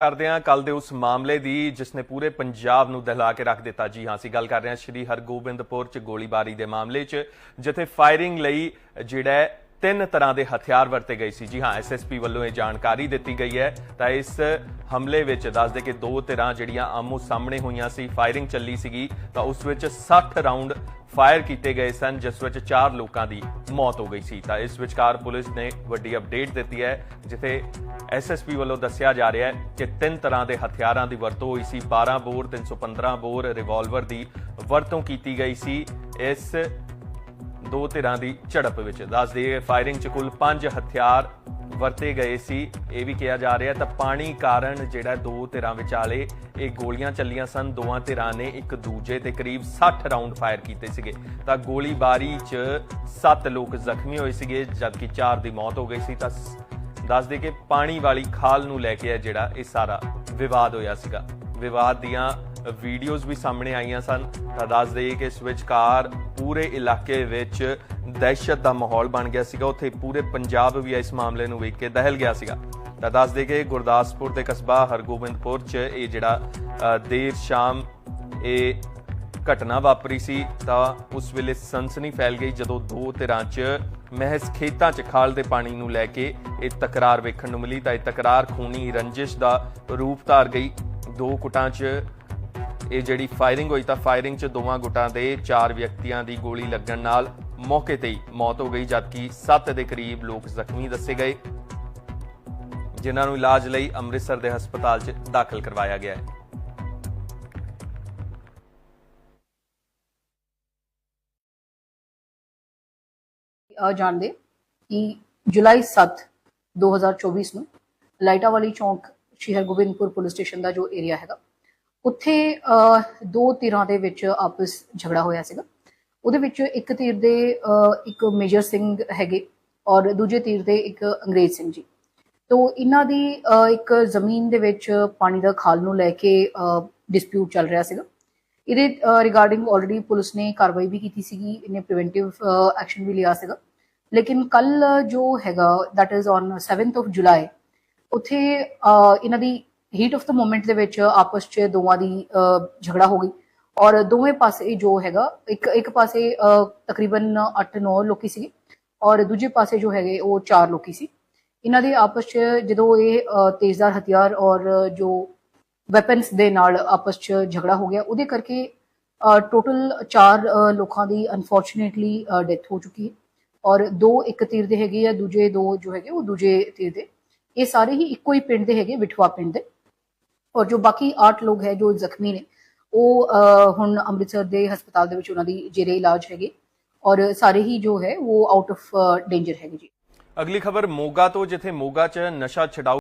ਕਰਦੇ ਹਾਂ ਕੱਲ ਦੇ ਉਸ ਮਾਮਲੇ ਦੀ, ਜਿਸ ਨੇ ਪੂਰੇ ਪੰਜਾਬ ਨੂੰ ਦਹਿਲਾ ਕੇ ਰੱਖ ਦਿੱਤਾ। ਜੀ ਹਾਂ, ਅਸੀਂ ਗੱਲ ਕਰ ਰਹੇ ਹਾਂ ਸ਼੍ਰੀ ਹਰਗੋਬਿੰਦਪੁਰ ਚ ਗੋਲੀਬਾਰੀ ਦੇ ਮਾਮਲੇ ਚ, ਜਿੱਥੇ ਫਾਇਰਿੰਗ ਲਈ ਜਿਹੜਾ ਤਿੰਨ ਤਰ੍ਹਾਂ ਦੇ ਹਥਿਆਰ ਵਰਤੇ ਗਏ ਸੀ। ਜੀ ਹਾਂ ਐਸਐਸਪੀ ਵੱਲੋਂ ਇਹ ਜਾਣਕਾਰੀ ਦਿੱਤੀ ਗਈ ਹੈ। ਤਾਂ ਇਸ ਹਮਲੇ ਵਿੱਚ ਦੱਸਦੇ ਕਿ ਦੋ ਧਿਰਾਂ ਜਿਹੜੀਆਂ ਆਮੋ ਸਾਹਮਣੇ ਹੋਈਆਂ ਸੀ, ਫਾਇਰਿੰਗ ਚੱਲੀ ਸੀਗੀ, ਤਾਂ ਉਸ ਵਿੱਚ 60 ਰਾਉਂਡ ਫਾਇਰ ਕੀਤੇ ਗਏ ਸਨ, ਜਿਸ ਵਿੱਚ 4 ਲੋਕਾਂ ਦੀ ਮੌਤ ਹੋ ਗਈ ਸੀ। ਤਾਂ ਇਸ ਵਿਚਕਾਰ ਪੁਲਿਸ ਨੇ ਵੱਡੀ ਅਪਡੇਟ ਦਿੱਤੀ ਹੈ, ਜਿੱਥੇ ਐਸਐਸਪੀ ਵੱਲੋਂ ਦੱਸਿਆ ਜਾ ਰਿਹਾ ਹੈ ਕਿ ਤਿੰਨ ਤਰ੍ਹਾਂ ਦੇ ਹਥਿਆਰਾਂ ਦੀ ਵਰਤੋਂ ਹੋਈ ਸੀ। 12 ਬੋਰ 315 ਬੋਰ ਰਿਵਾਲਵਰ ਦੀ ਵਰਤੋਂ ਕੀਤੀ ਗਈ ਸੀ। ਇਸ ਦੋ ਧਿਰਾਂ ਦੀ ਝੜਪ ਵਿੱਚ। ਦੱਸ ਦਈਏ ਫਾਇਰਿੰਗ 'ਚ ਕੁੱਲ 5 ਹਥਿਆਰ ਵਰਤੇ ਗਏ ਸੀ। ਇਹ ਵੀ ਕਿਹਾ ਜਾ ਰਿਹਾ ਤਾਂ ਪਾਣੀ ਕਾਰਨ ਜਿਹੜਾ ਦੋ ਧਿਰਾਂ ਵਿਚਾਲੇ ਇਹ ਗੋਲੀਆਂ ਚੱਲੀਆਂ ਸਨ। ਦੋਵਾਂ ਧਿਰਾਂ ਨੇ ਇੱਕ ਦੂਜੇ ਤੇ ਕਰੀਬ 60 ਰਾਉਂਡ ਫਾਇਰ ਕੀਤੇ ਸੀਗੇ। ਤਾਂ ਗੋਲੀਬਾਰੀ 'ਚ 7 ਲੋਕ ਜ਼ਖਮੀ ਹੋਏ ਸੀਗੇ, ਜਦਕਿ 4 ਦੀ ਮੌਤ ਹੋ ਗਈ ਸੀ। ਤਾਂ ਦੱਸ ਦੇ ਕਿ ਪਾਣੀ ਵਾਲੀ ਖਾਲ ਨੂੰ ਲੈ ਕੇ ਜਿਹੜਾ ਇਹ ਸਾਰਾ ਵਿਵਾਦ ਹੋਇਆ ਸੀਗਾ। ਵਿਵਾਦ ਦੀਆਂ ਵੀਡੀਓਜ਼ ਵੀ ਸਾਹਮਣੇ ਆਈਆਂ ਸਨ। ਤਾਂ ਦੱਸ ਦਈਏ ਕਿ ਇਸ ਵਿਚਕਾਰ ਪੂਰੇ ਇਲਾਕੇ ਵਿੱਚ ਦਹਿਸ਼ਤ ਦਾ ਮਾਹੌਲ ਬਣ ਗਿਆ ਸੀਗਾ। ਉੱਥੇ ਪੂਰੇ ਪੰਜਾਬ ਵੀ ਇਸ ਮਾਮਲੇ ਨੂੰ ਵੇਖ ਕੇ ਦਹਿਲ ਗਿਆ ਸੀਗਾ। ਤਾਂ ਦੱਸ ਦੇ ਕਿ ਗੁਰਦਾਸਪੁਰ ਦੇ ਕਸਬਾ ਹਰਗੋਬਿੰਦਪੁਰ 'ਚ ਇਹ ਜਿਹੜਾ ਦੇਰ ਸ਼ਾਮ ਇਹ ਘਟਨਾ ਵਾਪਰੀ ਸੀ, ਤਾਂ ਉਸ ਵੇਲੇ ਸਨਸਨੀ ਫੈਲ ਗਈ ਜਦੋਂ ਦੋ ਧਿਰਾਂ 'ਚ ਮਹਿਜ਼ ਖੇਤਾਂ 'ਚ ਖਾਲ ਦੇ ਪਾਣੀ ਨੂੰ ਲੈ ਕੇ ਇਹ ਤਕਰਾਰ ਵੇਖਣ ਨੂੰ ਮਿਲੀ। ਤਾਂ ਇਹ ਤਕਰਾਰ ਖੂਨੀ ਰੰਜਿਸ਼ ਦਾ ਰੂਪ ਧਾਰ ਗਈ। ਦੋ ਕੁਟਾਂ 'ਚ ਇਹ ਜਿਹੜੀ ਫਾਇਰਿੰਗ ਹੋਈ ਤਾਂ ਫਾਇਰਿੰਗ 'ਚ ਦੋਵਾਂ ਗੁੱਟਾਂ ਦੇ ਚਾਰ ਵਿਅਕਤੀਆਂ ਦੀ ਗੋਲੀ ਲੱਗਣ ਨਾਲ ਮੌਕੇ ਤੇ ਹੀ ਮੌਤ ਹੋ ਗਈ, ਜਦਕਿ 7 ਦੇ ਕਰੀਬ ਲੋਕ ਜ਼ਖਮੀ ਦੱਸੇ ਗਏ, ਜਿਨ੍ਹਾਂ ਨੂੰ ਇਲਾਜ ਲਈ ਅੰਮ੍ਰਿਤਸਰ ਦੇ ਹਸਪਤਾਲ 'ਚ ਦਾਖਲ ਕਰਵਾਇਆ ਗਿਆ ਹੈ। ਜਾਣਦੇ ਕਿ ਜੁਲਾਈ 7 2024 ਨੂੰ ਲਾਈਟਾ ਵਾਲੀ ਚੌਂਕ ਸ਼੍ਰੀ ਹਰਗੋਬਿੰਦਪੁਰ ਪੁਲਿਸ ਸਟੇਸ਼ਨ ਦਾ ਜੋ ਏਰੀਆ ਹੈਗਾ ਉੱਥੇ ਦੋ ਧਿਰਾਂ ਦੇ ਵਿੱਚ ਆਪਸ ਝਗੜਾ ਹੋਇਆ ਸੀਗਾ। ਉਹਦੇ ਵਿੱਚ ਇੱਕ ਧਿਰ ਦੇ ਇੱਕ ਮੇਜਰ ਸਿੰਘ ਹੈਗੇ ਔਰ ਦੂਜੇ ਧਿਰ ਦੇ ਇੱਕ ਅੰਗਰੇਜ਼ ਸਿੰਘ ਜੀ। ਤੋ ਇਹਨਾਂ ਦੀ ਇੱਕ ਜ਼ਮੀਨ ਦੇ ਵਿੱਚ ਪਾਣੀ ਦਾ ਖਾਲ ਨੂੰ ਲੈ ਕੇ ਡਿਸਪਿਊਟ ਚੱਲ ਰਿਹਾ ਸੀਗਾ। ਇਹਦੇ ਰਿਗਾਰਡਿੰਗ ਆਲਰੇਡੀ ਪੁਲਿਸ ਨੇ ਕਾਰਵਾਈ ਵੀ ਕੀਤੀ ਸੀਗੀ, ਇਹਨੇ ਪ੍ਰੀਵੈਂਟਿਵ ਐਕਸ਼ਨ ਵੀ ਲਿਆ ਸੀਗਾ। ਲੇਕਿਨ ਕੱਲ ਜੋ ਹੈਗਾ that is on 7th of July ਉੱਥੇ ਇਹਨਾਂ ਦੀ ਹੀਟ ਆਫ ਦਾ ਮੂਮੈਂਟ ਦੇ ਵਿੱਚ ਆਪਸ 'ਚ ਦੋਵਾਂ ਦੀ ਝਗੜਾ ਹੋ ਗਈ। ਔਰ ਦੋਵੇਂ ਪਾਸੇ ਜੋ ਹੈਗਾ, ਇੱਕ ਇੱਕ ਪਾਸੇ ਤਕਰੀਬਨ 8-9 ਲੋਕੀ ਸੀ ਔਰ ਦੂਜੇ ਪਾਸੇ ਜੋ ਹੈਗੇ, ਉਹ 4 ਲੋਕੀ ਸੀ। ਇਹਨਾਂ ਦੇ ਆਪਸ 'ਚ ਜਦੋਂ ਇਹ ਤੇਜ਼ਦਾਰ ਹਥਿਆਰ ਔਰ ਜੋ ਵੈਪਨਸ ਦੇ ਨਾਲ ਆਪਸ 'ਚ ਝਗੜਾ ਹੋ ਗਿਆ, ਉਹਦੇ ਕਰਕੇ ਟੋਟਲ 4 ਲੋਕਾਂ ਦੀ ਅਨਫੋਰਚੂਨੇਟਲੀ ਡੈਥ ਹੋ ਚੁੱਕੀ ਹੈ। ਔਰ ਦੋ ਇੱਕ ਤੀਰ ਦੇ ਹੈਗੇ ਆ, ਦੂਜੇ ਦੋ ਜੋ ਹੈਗੇ, ਉਹ ਦੂਜੇ ਤੀਰ ਦੇ। ਇਹ ਸਾਰੇ ਹੀ ਇੱਕੋ ਹੀ ਪਿੰਡ ਦੇ ਹੈਗੇ, ਵਿਠਵਾ ਪਿੰਡ ਦੇ। ਔਰ ਜੋ ਬਾਕੀ 8 ਲੋਕ ਹੈ ਜੋ ਜ਼ਖਮੀ ਨੇ, ਉਹ ਹੁਣ ਅੰਮ੍ਰਿਤਸਰ ਦੇ ਹਸਪਤਾਲ ਦੇ ਵਿੱਚ ਉਹਨਾਂ ਦੀ ਜੇਰੇ ਇਲਾਜ ਹੈਗੇ। ਔਰ ਸਾਰੇ ਹੀ ਜੋ ਹੈ, ਉਹ ਆਊਟ ਆਫ ਡੇਂਜਰ ਹੈਗੇ ਜੀ। ਅਗਲੀ ਖਬਰ ਮੋਗਾ ਤੋਂ, ਜਿੱਥੇ ਮੋਗਾ 'ਚ ਨਸ਼ਾ ਛਡਾਓ